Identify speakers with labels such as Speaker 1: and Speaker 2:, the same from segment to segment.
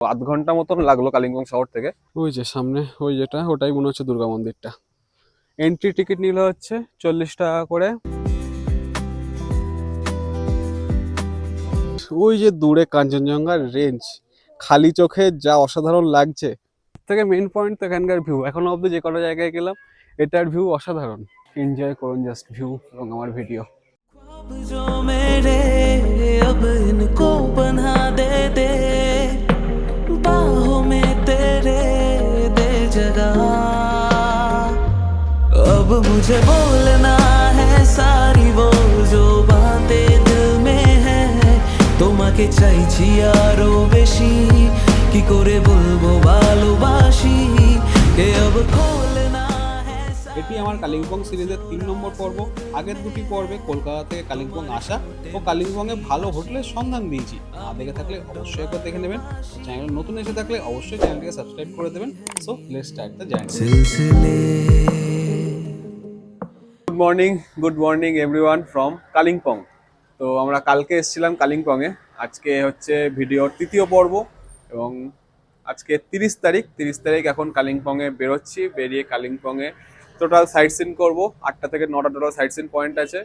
Speaker 1: আধ ঘন্টা মতন লাগলো কালিম্পং শহর থেকে
Speaker 2: ওই যে সামনে ওই যেটা ওটাই মনে হচ্ছে দুর্গা মন্দিরটা
Speaker 1: এন্ট্রি টিকিট নিল হচ্ছে চল্লিশ টাকা করে
Speaker 2: ওই যে দূরে কাঞ্চনজঙ্ঘার রেঞ্জ খালি চোখে যা অসাধারণ লাগছে
Speaker 1: থেকে মেইন পয়েন্ট তো এখানকার ভিউ এখনো অবধি যে কটা জায়গায় গেলাম এটার ভিউ অসাধারণ এনজয় করুন জাস্ট ভিউ এবং আমার ভিডিও
Speaker 3: ख्वाब जो मेरे अब इनको बना दे दे अब मुझे बोलना है सारी वो जो बातें दिल में है তোমাকে চাইছি আরো বেশি কি করে বলবো ভালোবাসি কে अब खोलना है
Speaker 2: এটি আমার কালিম্পং সিরিজের তিন নম্বর পর্ব। আগের দুটি পর্বে কলকাতা থেকে কালিম্পং আসা ও কালিম্পংয়ে ভালো হোটেলের সন্ধান দিয়েছি। না দেখে থাকলে অবশ্যই একবার দেখে নেবেন। চ্যানেল নতুন এসে থাকলে অবশ্যই চ্যানেলটিকে সাবস্ক্রাইব করে দেবেন। So let's start the
Speaker 3: journey
Speaker 1: good morning good morning everyone from Kalimpong. তো আমরা কালকে এসেছিলাম কালিম্পংয়ে। আজকে হচ্ছে ভিডিওর তৃতীয় পর্ব এবং আজকে তিরিশ তারিখ। তিরিশ তারিখ এখন কালিম্পংয়ে বেরোচ্ছি। বেরিয়ে কালিম্পংয়ে টোটাল সাইট সিন করব। আটটা থেকে নটা টোটাল সাইট সিন পয়েন্ট আছে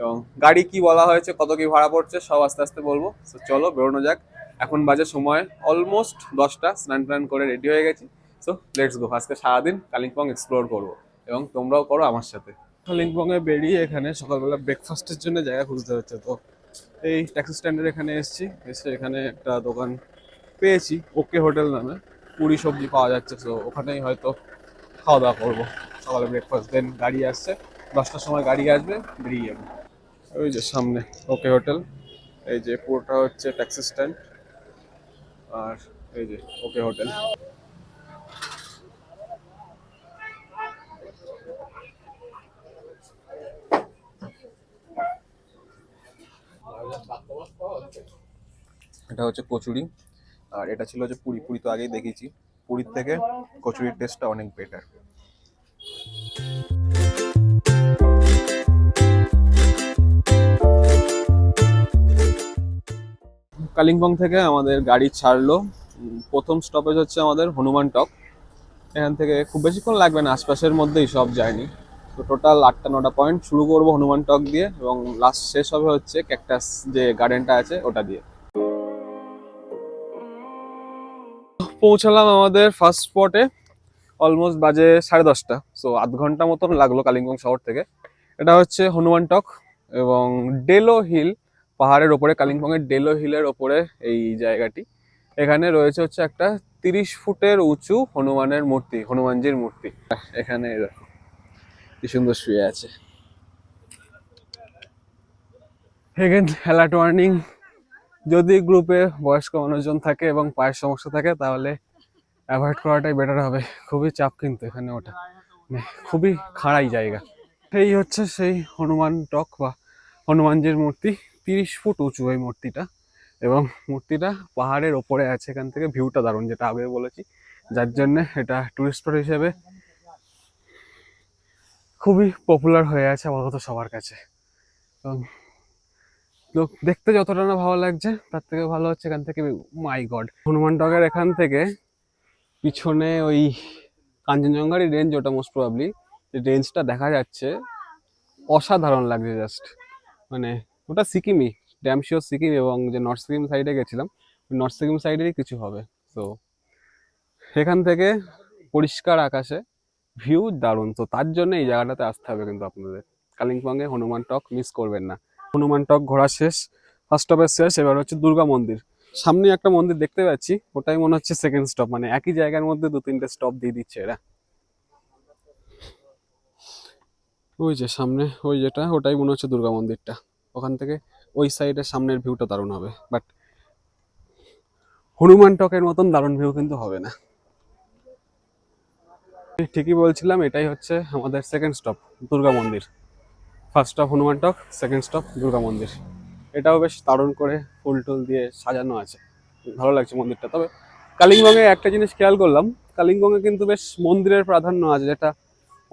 Speaker 1: এবং গাড়ি কি বলা হয়েছে, কত কি ভাড়া পড়ছে, সব আস্তে আস্তে বলব। তো চলো বেরোনো যাক। এখন বাজে সময় অলমোস্ট দশটা, স্নান টান করে রেডি হয়ে গেছি। সো লেটস গো আজকে সারাদিন কালিম্পং এক্সপ্লোর করব এবং তোমরাও করো আমার সাথে। কালিম্পংয়ে বেরিয়ে এখানে সকালবেলা ব্রেকফাস্টের জন্য জায়গা খুঁজতে হচ্ছে। তো এই ট্যাক্সি স্ট্যান্ডের এখানে এসেছি। এসে এখানে একটা দোকান পেয়েছি, ওকে হোটেল নামে। পুরি সবজি পাওয়া যাচ্ছে। তো ওখানেই হয়তো খাওয়া দাওয়া করব। সকালে ব্রেকফাস্ট দেন গাড়ি আসছে, দশটার সময় গাড়ি আসবে, বেরিয়ে যাব। ওই যে সামনে, ওকে হোটেল, এই যে পুরোটা হচ্ছে ট্যাক্সি স্ট্যান্ড আর এই যে ওকে হোটেল। এটা হচ্ছে কচুরি, আর এটা ছিল হচ্ছে পুরি। পুরি তো আগেই দেখেছি পুরীর থেকে কচুরির টেস্টটা অনেক বেটার কালিম্পং থেকে আমাদের গাড়ি ছাড়লো। প্রথম স্টপেজ হচ্ছে আমাদের হনুমান টক। এখান থেকে খুব বেশিক্ষণ লাগবে না, আশপাশের মধ্যেই সব যায়নি। তো টোটাল আটটা, নটা পয়েন্ট শুরু করব হনুমান টক দিয়ে এবং লাস্ট শেষ হবে হচ্ছে ক্যাকটাস যে গার্ডেনটা আছে ওটা দিয়ে। পৌঁছালাম আমাদের ফার্স্ট স্পটে অলমোস্ট বাজে সাড়ে দশটা। সো আধ ঘণ্টা মতন লাগল কালিম্পং শহর থেকে। এটা হচ্ছে হনুমান টক এবং ডেলো হিল পাহাড়ের ওপরে, কালিম্পংয়ের ডেলো হিলের ওপরে এই জায়গাটি। এখানে রয়েছে হচ্ছে একটা তিরিশ ফুটের উঁচু হনুমানের মূর্তি, হনুমানজির মূর্তি। এখানে কি সুন্দর শুয়ে আছে। অ্যালার্ট ওয়ার্নিং যদি গ্রুপে বয়স্ক মানুষজন থাকে এবং পায়ের সমস্যা থাকে, তাহলে অ্যাভয়েড করাটাই বেটার হবে। খুবই চাপ কিন্তু এখানে ওটা। মানে খুবই খাড়াই জায়গা। এই হচ্ছে সেই হনুমান টক বা হনুমানজির মূর্তি। তিরিশ ফুট উঁচু এই মূর্তিটা এবং মূর্তিটা পাহাড়ের ওপরে আছে এখান থেকে ভিউটা দারুণ, যেটা আগে বলেছি। যার জন্য এটা টুরিস্ট স্পট হিসেবে খুবই পপুলার হয়ে আছে আপাতত সবার কাছে। এবং লোক দেখতে যতটা না ভালো লাগছে, তার থেকে ভালো হচ্ছে এখান থেকে মাই গড হনুমান টকের এখান থেকে পিছনে ওই কাঞ্চনজঙ্ঘারই রেঞ্জ ওটা মোস্ট প্রবাবলি রেঞ্জটা দেখা যাচ্ছে, অসাধারণ লাগছে জাস্ট মানে ওটা সিকিমই ড্যাম শিওর সিকিম এবং যে নর্থ সিকিম সাইডে গেছিলাম নর্থ সিকিম সাইডেরই কিছু হবে। তো এখান থেকে পরিষ্কার আকাশে ভিউ দারুণ। তো তার জন্য এই জায়গাটাতে আসতে হবে কিন্তু আপনাদের। কালিম্পংয়ে হনুমান টক মিস করবেন না। হনুমান টক ঘোরা শেষ ফার্স্ট স্টপের শেষ, এবার হচ্ছে দুর্গা মন্দির। সামনে একটা মন্দির দেখতে পাচ্ছি, ওটাই মনে হচ্ছে সেকেন্ড স্টপ মানে একই জায়গার মধ্যে দু তিনটে স্টপ দিয়ে দিচ্ছে এরা। ওই যে সামনে, ওই যেটা, ওটাই মনে হচ্ছে দুর্গা মন্দিরটা। ওখান থেকে ওই সাইডের সামনের ভিউটা দারুণ হবে। বাট হনুমান টকের মতন দারুণ ভিউ কিন্তু হবে না। ঠিকই বলছিলাম, এটাই হচ্ছে আমাদের সেকেন্ড স্টপ দুর্গা মন্দির। First stop Hanuman Tok second stop Durga মন্দির। এটাও বেশ দারুণ করে ফুল টুল দিয়ে সাজানো আছে। ভালো লাগছে মন্দিরটা। তবে কালিম্পংয়ে একটা জিনিস খেয়াল করলাম, কালিম্পংয়ে কিন্তু বেশ মন্দিরের প্রাধান্য আছে, যেটা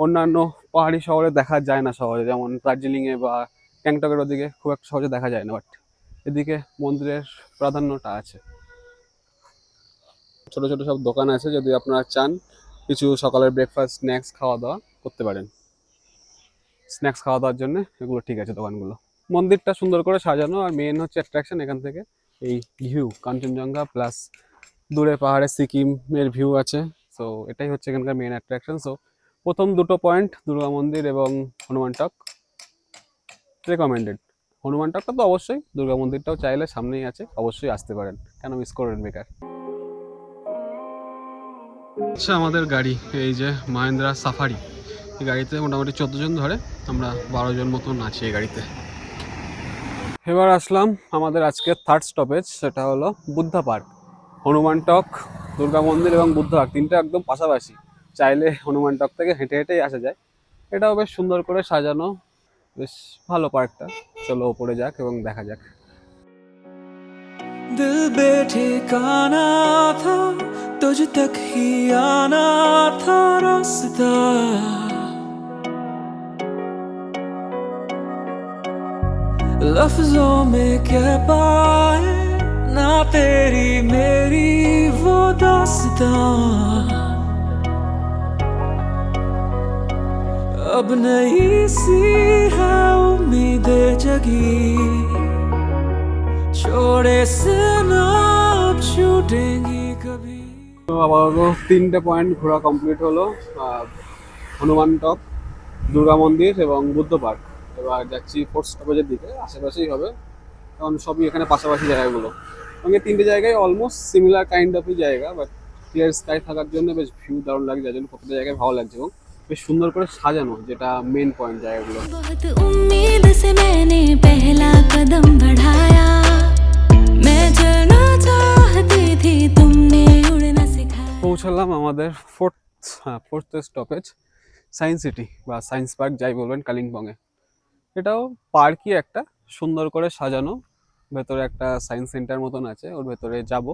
Speaker 1: অন্যান্য পাহাড়ি শহরে দেখা যায় না সহজে। যেমন দার্জিলিংয়ে বা গ্যাংটকের ওদিকে খুব একটা সহজে দেখা যায় না বাট এদিকে মন্দিরের প্রাধান্যটা আছে। ছোট ছোট সব দোকান আছে, যদি আপনারা চান কিছু সকালের ব্রেকফাস্ট স্ন্যাক্স খাওয়া দাওয়া করতে পারেন। স্ন্যাক্স খাওয়া দাওয়ার জন্য এগুলো ঠিক আছে দোকানগুলো। মন্দিরটা সুন্দর করে সাজানো আর মেন হচ্ছে অ্যাট্রাকশন এখান থেকে। এই ভিউ কাঞ্চনজঙ্ঘা প্লাস দূরে পাহাড়ে সিকিমের ভিউ আছে। সো এটাই হচ্ছে এখানকার মেন অ্যাট্রাকশন সো প্রথম দুটো পয়েন্ট দুর্গা মন্দির এবং হনুমান টক রেকমেন্ডেড হনুমান টকটা তো অবশ্যই দুর্গা মন্দিরটাও চাইলে সামনেই আছে অবশ্যই আসতে পারেন। কেন মিস করবেন বেকার? আচ্ছা আমাদের গাড়ি এই যে মাহিন্দ্রা সাফারি এই গাড়িতে মোটামুটি চোদ্দ জন ধরে আমরা বারো জন মতন আছি এই গাড়িতে। এবার আসলাম আমাদের আজকে থার্ড স্টপেজ সেটা হলো বুদ্ধা পার্ক। হনুমান টক দুর্গা মন্দির এবং বুদ্ধ পার্ক তিনটা একদম পাশাপাশি। চাইলে হনুমান টক থেকে হেঁটে হেঁটেই আসা যায়। এটাও বেশ সুন্দর করে সাজানো বেশ ভালো পার্কটা চলো ওপরে যাক এবং দেখা যাক
Speaker 3: दिल बेठिकाना था तुझ तक ही आना था रास्ता लफ्जों में कह पाए ना तेरी मेरी वो दास्तां अब नई सी है उम्मीदें जगी छोड़े से ना अब छूटेंगी कभी
Speaker 1: তো আপাতত তিনটে পয়েন্ট ঘোরা কমপ্লিট হলো আহ, হনুমান টক দুর্গা মন্দির এবং বুদ্ধ পার্ক এবার যাচ্ছি ফোর্থ স্টপেজের দিকে আশেপাশেই হবে কারণ সবই এখানে পাশাপাশি জায়গাগুলো এবং এই তিনটে জায়গায় অলমোস্ট সিমিলার কাইন্ড অফই জায়গা বাট ক্লিয়ার স্কাই থাকার জন্য বেশ ভিউ দারুণ লাগে যার জন্য প্রত্যেকটা জায়গায় ভালো লাগছে এবং বেশ সুন্দর করে সাজানো যেটা মেন পয়েন্ট জায়গাগুলো। পৌঁছালাম আমাদের fourth fourth stoppage science city বা সায়েন্স পার্ক যাই বলবেন কালিম্পংয়ে। এটাও পার্কই একটা সুন্দর করে সাজানো ভেতরে একটা সায়েন্স সেন্টার মতন আছে ওর ভেতরে যাব।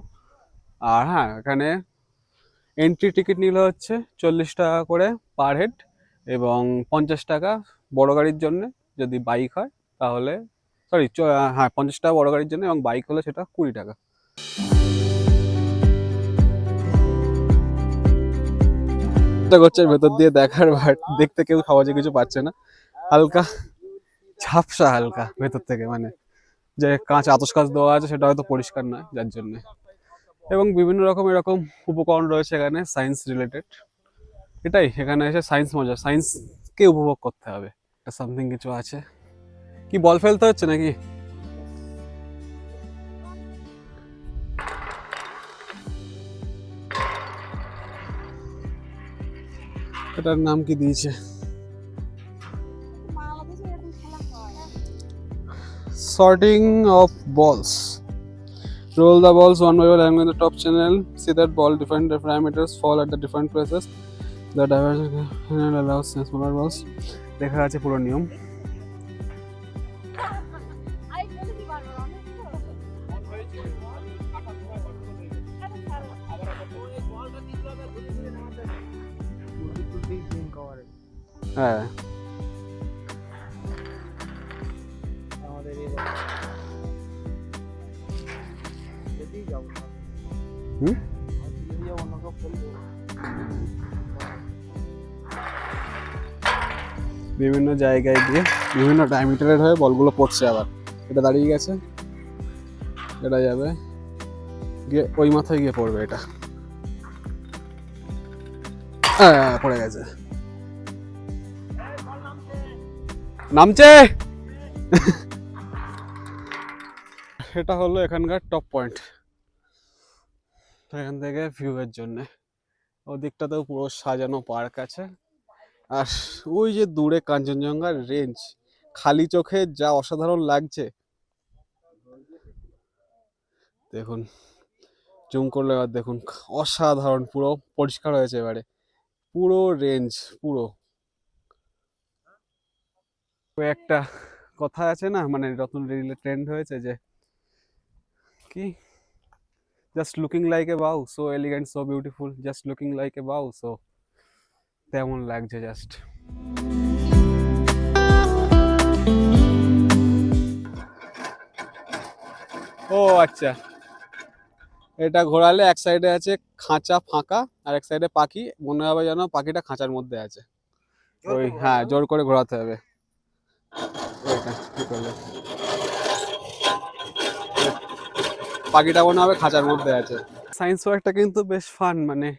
Speaker 1: আর হ্যাঁ এখানে এন্ট্রি টিকিট নিলে হচ্ছে চল্লিশ টাকা করে পার হেড এবং পঞ্চাশ টাকা বড় গাড়ির জন্য যদি বাইক হয়, তাহলে সরি হ্যাঁ পঞ্চাশ টাকা বড় গাড়ির জন্য এবং বাইক হলে সেটা কুড়ি টাকা। করছে ভেতর দিয়ে দেখার দেখতে কেউ সহজে কিছু পাচ্ছে না। হালকা ঝাপসা হালকা ভেতর থেকে মানে যে কাঁচ আতস কাঁচ দেওয়া আছে সেটা হয়তো পরিষ্কার নয়, যার জন্য। এবং বিভিন্ন রকম এরকম উপকরণ রয়েছে এখানে সায়েন্স রিলেটেড এটাই এখানে এসে সায়েন্স মজা সায়েন্সকে উপভোগ করতে হবে। একটা সামথিং কিছু আছে। কি বল ফেলতে হচ্ছে নাকি? এটার নাম কি দিয়েছে? sorting of balls roll the balls one by one along in the top channel see that ball different parameters fall at the different places the and allows smaller balls দেখা আছে পুরো নিয়ম হ্যাঁ বিভিন্ন জায়গায় গিয়ে বিভিন্ন ডায়ামিটারের হয়ে বলগুলো পড়ছে আবার। এটা দাঁড়িয়ে গেছে। এটা যাবে। গিয়ে ওই মাথায় গিয়ে পড়বে এটা। পড়ে গেছে। নামছে! এটা হলো এখানকার টপ পয়েন্ট এখান থেকে ভিউ এর জন্য। ওদিকটাতেও পুরো সাজানো পার্ক আছে। আর ওই যে দূরে কাঞ্চনজঙ্ঘার রেঞ্জ খালি চোখে যা অসাধারণ লাগছে। দেখুন জুম করলে এবার দেখুন, অসাধারণ, পুরো পরিষ্কার হয়েছে এবারে। পুরো রেঞ্জ পুরো। একটা কথা আছে না মানে নতুন রিলে ট্রেন্ড হয়েছে যে, কি? Just looking like a bow so elegant so beautiful just looking like a bow so তেমন লাগছে জাস্ট ও আচ্ছা। এটা ঘোরালে এক সাইডে আছে খাঁচা ফাঁকা আর এক সাইডে পাখি। মনে হবে যেন পাখিটা খাঁচার মধ্যে আছে। ওই হ্যাঁ জোর করে ঘোরাতে হবে? পাখিটা মনে হবে খাঁচার মধ্যে আছে। সায়েন্স ওয়ার্কটা কিন্তু বেশ ফান মানে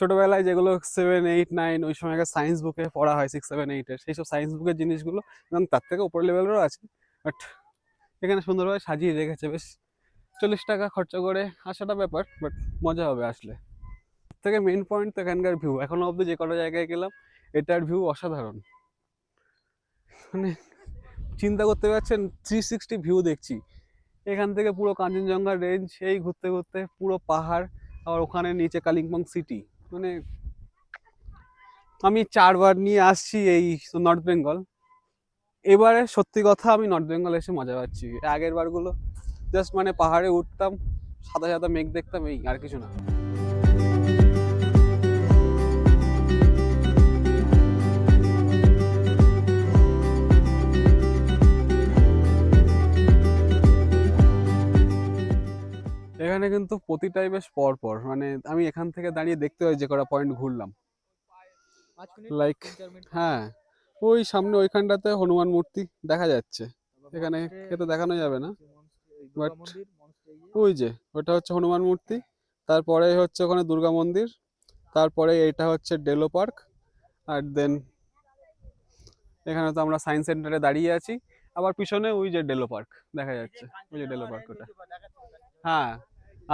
Speaker 1: ছোটবেলায় যেগুলো সেভেন এইট নাইন ওই সময়কার সায়েন্স বুকে পড়া হয় সিক্স সেভেন এইটের সেই সব সায়েন্স বুকের জিনিসগুলো এবং তার থেকে উপর লেভেলেরও আছে। বাট এখানে সুন্দরভাবে সাজিয়ে রেখেছে বেশ। চল্লিশ টাকা খরচা করে আসাটা ব্যাপার বাট মজা হবে আসলে। থেকে মেন পয়েন্ট তো এখানকার ভিউ এখনও অবধি যে কটা জায়গায় গেলাম, এটার ভিউ অসাধারণ। মানে চিন্তা করতে পারছেন থ্রি সিক্সটি ভিউ দেখছি। এখান থেকে পুরো কাঞ্চনজঙ্ঘা রেঞ্জ এই ঘুরতে ঘুরতে পুরো পাহাড়, আবার ওখানে নিচে কালিম্পং সিটি মানে আমি চারবার নিয়ে আসছি এই নর্থ বেঙ্গল এবারে সত্যি কথা আমি নর্থ বেঙ্গল এসে মজা পাচ্ছি। আগের বারগুলো জাস্ট মানে পাহাড়ে উঠতাম, সাদা সাদা মেঘ দেখতাম, এই আর কিছু না। এখানে কিন্তু প্রতিটাই বেশ পর পর মানে আমি এখান থেকে দাঁড়িয়ে দেখতে পাই যে কটা পয়েন্ট ঘুরলাম। লাইক হ্যাঁ ওই সামনে ওইখানটাতে হনুমান মূর্তি দেখা যাচ্ছে। এখানে খেতে দেখানো যাবে না। বাট ওই যে ওটা হচ্ছে হনুমান মূর্তি। তারপরে হচ্ছে ওখানে দুর্গা মন্দির। তারপরে এইটা হচ্ছে ডেলো পার্ক আর দেন এখানে তো আমরা সায়েন্স সেন্টারে দাঁড়িয়ে আছি। আবার পিছনে ওই যে ডেলো পার্ক দেখা যাচ্ছে। ওই যে ডেলো পার্ক ওটা। হ্যাঁ।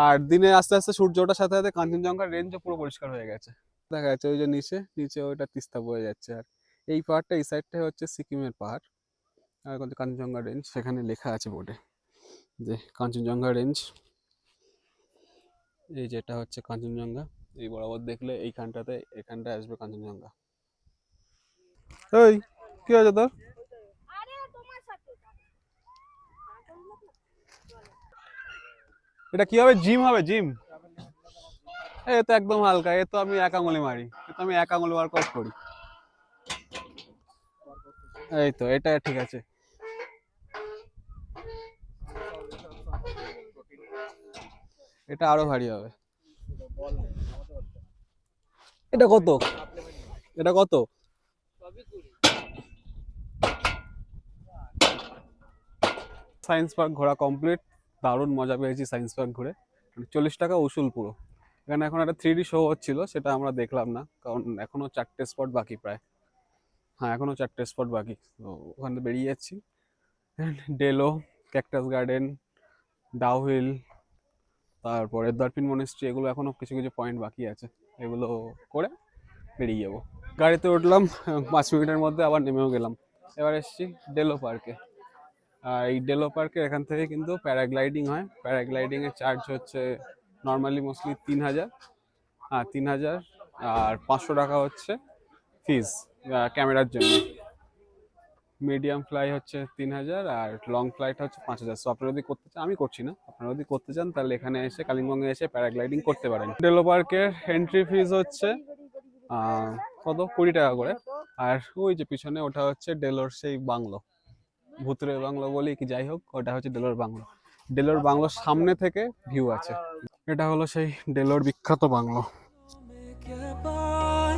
Speaker 1: আর দিনে আস্তে আস্তে সূর্য ওঠার সাথে সাথে কাঞ্চনজঙ্ঘার রেঞ্জও পুরো পরিষ্কার হয়ে গেছে। দেখা যাচ্ছে ওই যে নিচে নিচে ওইটা তিস্তা বয়ে যাচ্ছে আর। এই পাহাড়টা, এই সাইডটা হচ্ছে সিকিমের পাহাড়। আর কাঞ্চনজঙ্ঘা রেঞ্জ সেখানে লেখা আছে বোর্ডে যে কাঞ্চনজঙ্ঘা রেঞ্জ এই যেটা হচ্ছে কাঞ্চনজঙ্ঘা, এই বরাবর দেখলে এইখানটাতে, এখানটায় আসবে কাঞ্চনজঙ্ঘা। ওই কি হয়েছে তোর? এটা কি হবে জিম হবে? জিম? এ তো একদম হালকা, এ তো আমি এক আঙুলে মারি, এ তো আমি এক আঙুলে ওয়ার্কআউট করি। এই তো, এটা ঠিক আছে। এটা আরও ভারী হবে। এটা কত? এটা কত? সায়েন্স পার্ক ঘোরা কমপ্লিট। দারুণ মজা পেয়েছি সায়েন্স পার্ক ঘুরে। মানে চল্লিশ টাকা উসুল পুরো। এখানে এখন একটা থ্রি শো হচ্ছিল, সেটা আমরা দেখলাম না, কারণ এখনও চারটে স্পট বাকি প্রায়। হ্যাঁ এখনও চারটে স্পট বাকি। তো ওখান থেকে বেরিয়ে যাচ্ছি। ডেলো ক্যাকটাস গার্ডেন ডাউহিল তারপরে দর্পিন মনেস্ট্রি এগুলো এখনও কিছু কিছু পয়েন্ট বাকি আছে। এগুলো করে বেরিয়ে যাব। গাড়িতে উঠলাম, পাঁচ মিনিটের মধ্যে আবার নেমেও গেলাম। এবার এসছি ডেলো পার্কে এই ডেলো পার্কে এখান থেকে কিন্তু প্যারাগ্লাইডিং হয়। প্যারাগ্লাইডিংয়ের চার্জ হচ্ছে নর্মালি মোস্টলি তিন হাজার। হ্যাঁ তিন হাজার। আর পাঁচশো টাকা হচ্ছে ফিস ক্যামেরার জন্য। মিডিয়াম ফ্লাই হচ্ছে তিন হাজার আর লং ফ্লাইট হচ্ছে পাঁচ হাজার। সো আপনারা যদি করতে চান, আমি করছি না। আপনারা যদি করতে চান, তাহলে এখানে এসে কালিম্পংয়ে এসে প্যারাগ্লাইডিং করতে পারেন। ডেলো পার্কের এন্ট্রি ফিস হচ্ছে কত? কুড়ি টাকা করে। আর ওই যে পিছনে ওটা হচ্ছে ডেলোর সেই বাংলো। ভুতুরে বাংলো বলি কি যাই হোক ওটা হচ্ছে ডেলোর বাংলো ডেলোর বাংলোর সামনে থেকে ভিউ আছে এটা হলো সেই ডেলোর বিখ্যাত বাংলো
Speaker 3: क्या पाए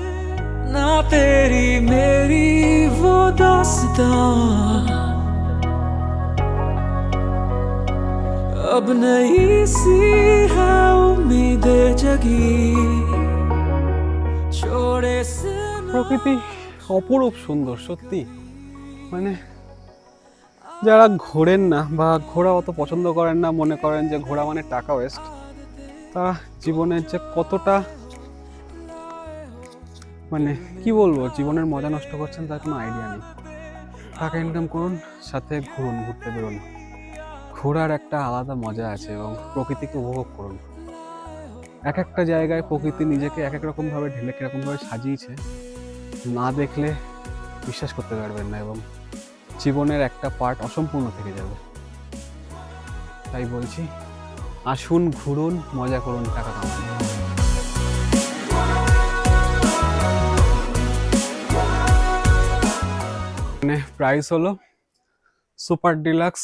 Speaker 3: ना तेरी मेरी वो दास्तां अब नई सी है उम्मीदें जगी छोड़े से न
Speaker 1: প্রকৃতি অপরূপ সুন্দর সত্যি মানে যারা ঘোরেন না বা ঘোরা অত পছন্দ করেন না, মনে করেন যে ঘোরা মানে টাকা ওয়েস্ট তারা জীবনের যে কতটা মানে কি বলব, জীবনের মজা নষ্ট করছেন তার কোনো আইডিয়া নেই। টাকা ইনকাম করুন, সাথে ঘুরুন, ঘুরতে বেরোন। ঘোরার একটা আলাদা মজা আছে এবং প্রকৃতিকে উপভোগ করুন। এক একটা জায়গায় প্রকৃতি নিজেকে এক এক রকমভাবে ঢেলে, কিরকমভাবে সাজিয়েছে, না দেখলে বিশ্বাস করতে পারবেন না এবং জীবনের একটা পার্ট অসম্পূর্ণ থেকে যাবে। তাই বলছি, আসুন, ঘুরুন, মজা করুন, টাকা কামান। মানে প্রাইস হলো সুপার ডিলাক্স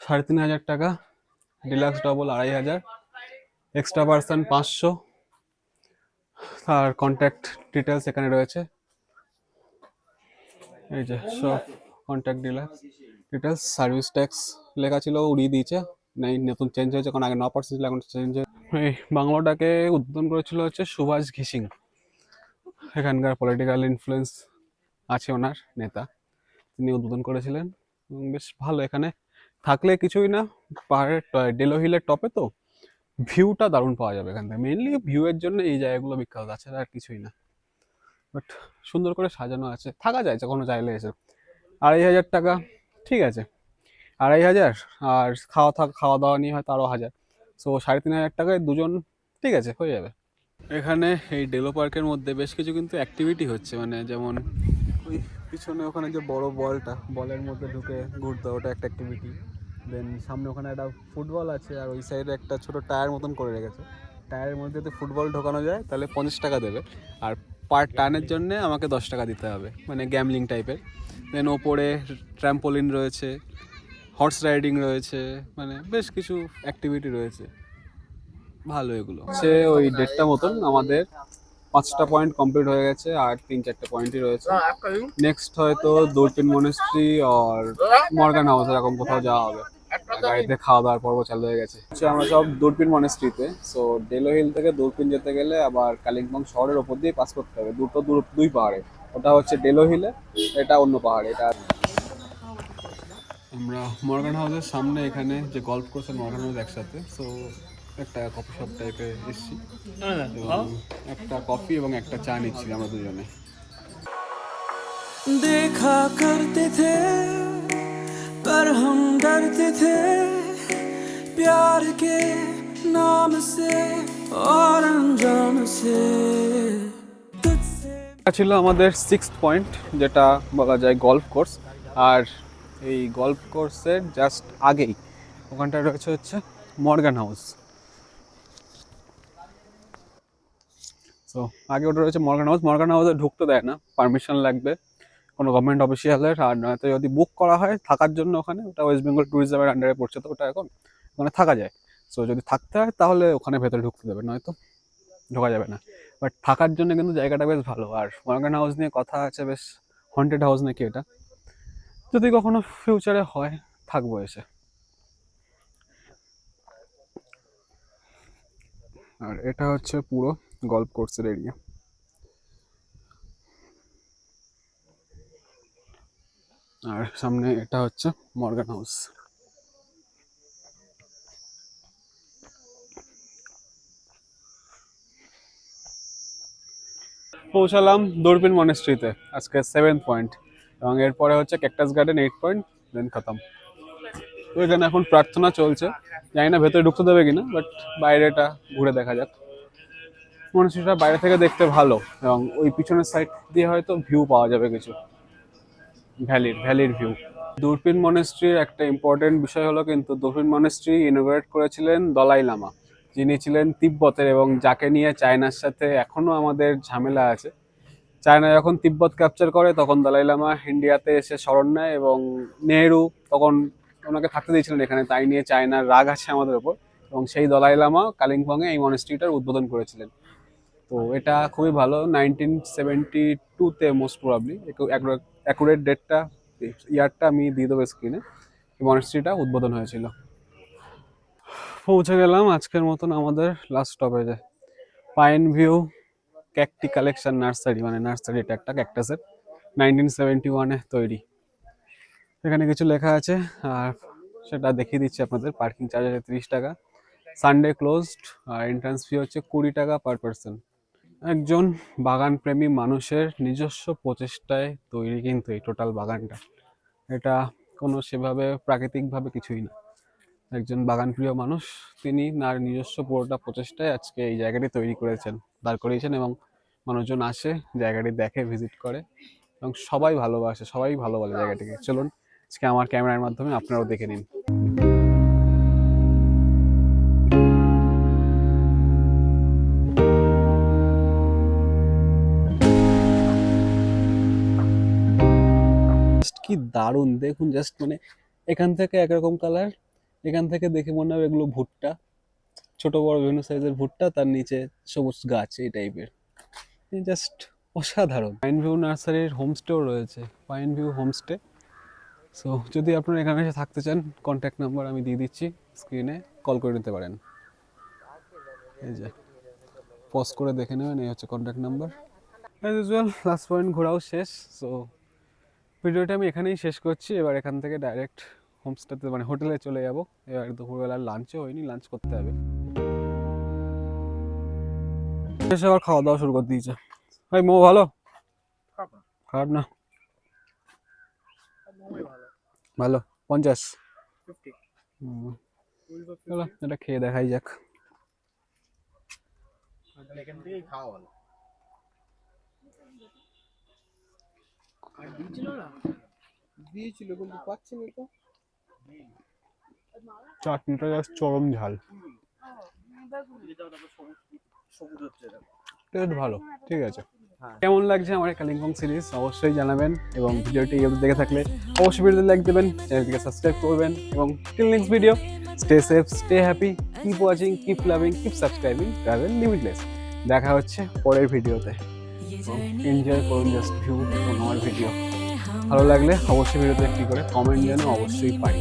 Speaker 1: সাড়ে তিন হাজার টাকা ডিলাক্স ডবল আড়াই হাজার এক্সট্রা পার্সন পাঁচশো। তার কন্ট্যাক্ট ডিটেলস এখানে রয়েছে। এই যে, সব contact details details service tax লেখা ছিল, উড়িয়ে দিয়েছে। নাই, নতুন চেঞ্জ হয়েছে কারণ আগে ন পার্সেন্ট ছিল, এখন চেঞ্জ হয়েছে বাংলাটাকে উদ্বোধন করেছিল হচ্ছে সুভাষ ঘিসিং। এখানকার পলিটিক্যাল ইনফ্লুয়েন্স আছে ওনার নেতা। তিনি উদ্বোধন করেছিলেন। এবং বেশ ভালো, এখানে থাকলে কিছুই না। পাহাড়ের ডেলো হিলের টপে তো ভিউটা দারুণ পাওয়া যাবে এখান থেকে। মেনলি ভিউয়ের জন্য এই জায়গাগুলো বিখ্যাত আছে আর কিছুই না। বাট সুন্দর করে সাজানো আছে। থাকা যায় কোনো চাইলে এসে। আড়াই হাজার টাকা, ঠিক আছে। আড়াই হাজার আর খাওয়া থাকা, খাওয়া দাওয়া নিয়ে হয়তো আরও হাজার। সো সাড়ে তিন হাজার টাকায় দুজন, ঠিক আছে, হয়ে যাবে। এখানে এই ডেলো পার্কের মধ্যে বেশ কিছু কিন্তু অ্যাক্টিভিটি হচ্ছে মানে যেমন ওই পিছনে ওখানে যে বড় বলটা, বলের মধ্যে ঢুকে ঘুরতে, ওটা একটা অ্যাক্টিভিটি দেন সামনে ওখানে একটা ফুটবল আছে, আর ওই সাইডে একটা ছোট টায়ার মতন করে রেখেছে। টায়ারের মধ্যে যদি ফুটবল ঢোকানো যায়, তাহলে পঞ্চাশ টাকা দেবে। আর পার টানের জন্য আমাকে দশ টাকা দিতে হবে মানে গ্যামলিং টাইপের দেন ওপরে ট্র্যাম্পোলিন রয়েছে হর্স রাইডিং রয়েছে মানে বেশ কিছু অ্যাক্টিভিটি রয়েছে। ভালো এগুলো। সে ওই ডেটটা মতন আমাদের পাঁচটা পয়েন্ট কমপ্লিট হয়ে গেছে, আর তিন চারটে পয়েন্টই রয়েছে। নেক্সট হয়তো দূরপিন মনেস্ট্রি আর মর্গান হাউস এরকম কোথাও যাওয়া হবে। গাড়িতে খাওয়া দাওয়ার পর্ব চালু হয়ে গেছে। আমরা সব দূরপিন মনেস্ট্রিতে সো ডেলো হিল থেকে দূরপিন যেতে গেলে আবার কালিম্পং শহরের ওপর দিয়ে পাস করতে হবে। দুটো দুই পাহাড়ে। ওটা হচ্ছে ডেলো হিলে এটা অন্য পাহাড়ে এটা আমরা মর্গান হাউসের সামনে এখানে যে গল্ফ কোর্স আর মর্গান হাউস একসাথে সো একটা কফি শপ টাইপে এসেছি এবং একটা কফি এবং একটা চা নিচ্ছি আমরা দুজনে
Speaker 3: देखा करते थे पर हम डरते थे प्यार के नाम से और अंजाम से तुझसे
Speaker 1: এটা ছিল আমাদের সিক্স পয়েন্ট যেটা বলা যায় গল্ফ কোর্স আর এই গল্ফ কোর্সের জাস্ট আগেই ওখানটায় রয়েছে হচ্ছে মর্গান হাউস সো আগে ওটা রয়েছে মর্গান হাউস মর্গান হাউসে ঢুকতে দেয় না। পারমিশন লাগবে কোনো গভর্নমেন্ট অফিসিয়ালের আর নয়তো যদি বুক করা হয় থাকার জন্য ওখানে, ওটা ওয়েস্ট বেঙ্গল ট্যুরিজমের আন্ডারে পড়ছে তো ওটা এখন ওখানে থাকা যায়। সো যদি থাকতে হয় তাহলে ওখানে ভেতরে ঢুকতে দেবে, নয়তো ঢোকা যাবে না। বাট থাকার জন্য কিন্তু জায়গাটা বেশ ভালো। আর মর্গান হাউস নিয়ে কথা আছে বেশ হন্টেড হাউস নাকি এটা যদি কখনো ফিউচারে হয়, থাকব এসে। আর এটা হচ্ছে পুরো গল্ফ কোর্সের এরিয়া আর সামনে এটা হচ্ছে মর্গান হাউস পৌঁছালাম দূরবীন মনেস্ট্রিতে আজকে সেভেন পয়েন্ট এবং এরপরে হচ্ছে cactus garden eight point then খতম। তো এখানে এখন প্রার্থনা চলছে। জানি না ভেতরে ঢুকতে দেবে কিনা বাট বাইরেটা ঘুরে দেখা যাক। মনেস্ট্রিটা বাইরে থেকে দেখতে ভালো, এবং ওই পিছনের সাইড দিয়ে হয়তো ভিউ পাওয়া যাবে কিছু। ভ্যালির ভ্যালির ভিউ দূরপিন মনেস্ট্রির একটা ইম্পর্টেন্ট বিষয় হলো কিন্তু দূরপিন মনেস্ট্রি ইনোভেট করেছিলেন দলাই লামা। যিনি ছিলেন তিব্বতের এবং যাকে নিয়ে চায়নার সাথে এখনও আমাদের ঝামেলা আছে। চায়না যখন তিব্বত ক্যাপচার করে, তখন দলাই লামা ইন্ডিয়াতে এসে শরণ নেয় এবং নেহেরু তখন ওনাকে থাকতে দিয়েছিলেন এখানে। তাই নিয়ে চায়নার রাগ আছে আমাদের ওপর এবং সেই দলাই লামা কালিম্পংয়ে এই মনেস্ট্রিটার উদ্বোধন করেছিলেন। তো এটা খুবই ভালো। নাইনটিন সেভেন্টি টুতে মোস্ট প্রবাবলি অ্যাকুরেট ডেটটা ইয়ারটা আমি দিয়ে দেবো স্ক্রিনে এই মনেস্ট্রিটা উদ্বোধন হয়েছিল। পৌঁছে গেলাম আজকের মতন আমাদের last স্টপেজে pine view cacti collection nursery মানে নার্সারি এটা একটা ক্যাকটাসের নাইনটিন সেভেন্টি ওয়ানে তৈরি। এখানে কিছু লেখা আছে, আর সেটা দেখিয়ে দিচ্ছি আপনাদের পার্কিং চার্জ আছে তিরিশ টাকা। সানডে ক্লোজড আর এন্ট্রান্স ফি হচ্ছে কুড়ি টাকা পার পার্সন একজন বাগান প্রেমী মানুষের নিজস্ব প্রচেষ্টায় তৈরি কিন্তু এই টোটাল বাগানটা। এটা কোনো সেভাবে প্রাকৃতিকভাবে কিছুই না। একজন বাগানপ্রিয় মানুষ, তিনি তার নিজস্ব পুরোটা প্রচেষ্টায় আজকে এই জায়গাটি তৈরি করেছেন, দাঁড় করিয়েছেন এবং মানুষজন আসে, জায়গাটি দেখে ভিজিট করে এবং সবাই ভালোবাসে, সবাই ভালো বলে জায়গাটিকে। চলুন, আজকে আমার ক্যামেরার মাধ্যমে আপনারাও দেখে নিন। কি দারুণ, দেখুন জাস্ট মানে এখান থেকে একরকম কালার এখান থেকে দেখে মনে হবে এগুলো ভুট্টা। ছোট বড় বিভিন্ন সাইজের ভুট্টা, তার নিচে সবুজ গাছ, এই টাইপের জাস্ট অসাধারণ। পাইন ভিউ নার্সারির হোমস্টেও রয়েছে পাইন ভিউ হোমস্টে সো যদি আপনারা এখানে এসে থাকতে চান কন্ট্যাক্ট নাম্বার আমি দিয়ে দিচ্ছি স্ক্রিনে কল করে নিতে পারেন। এই যে পজ করে দেখে নেবেন, এই হচ্ছে contact number as usual last point ঘোরাও শেষ। সো ভিডিওটা আমি এখানেই শেষ করছি। এবার এখান থেকে ডাইরেক্ট হোমস্টেতে মানে হোটেলে চলে যাব। এবার দুপুরবেলা লাঞ্চও হয়নি লাঞ্চ করতে হবে। এসে আবার খাওয়া দাওয়া শুরু করে দিয়েছে। ভাই মো ভালো? খারাপ না? ভালো। পঞ্চাশ? চলো এটা খেয়ে দেখাই যাক।
Speaker 4: খাওয়া ভালো দিয়েছিল কিন্তু পাচ্ছি না তো।
Speaker 1: চাটনিটা জাস্ট চরম ঝাল। টেস্ট ভালো ঠিক আছে। কেমন লাগছে আমার কালিম্পং সিরিজ অবশ্যই জানাবেন এবং ভিডিওটি দেখে থাকলে অবশ্যই ভিডিওতে লাইক দেবেন চ্যানেলটিকে সাবস্ক্রাইব করবেন এবং till next video stay safe stay happy keep watching keep loving keep subscribing travel limitless দেখা হচ্ছে পরের ভিডিওতে এনজয় করুন জাস্ট ভিউ এবং আমার ভিডিও ভালো লাগলে অবশ্যই ভিডিওতে একটি করে কমেন্ট জানিয়ে অবশ্যই পাই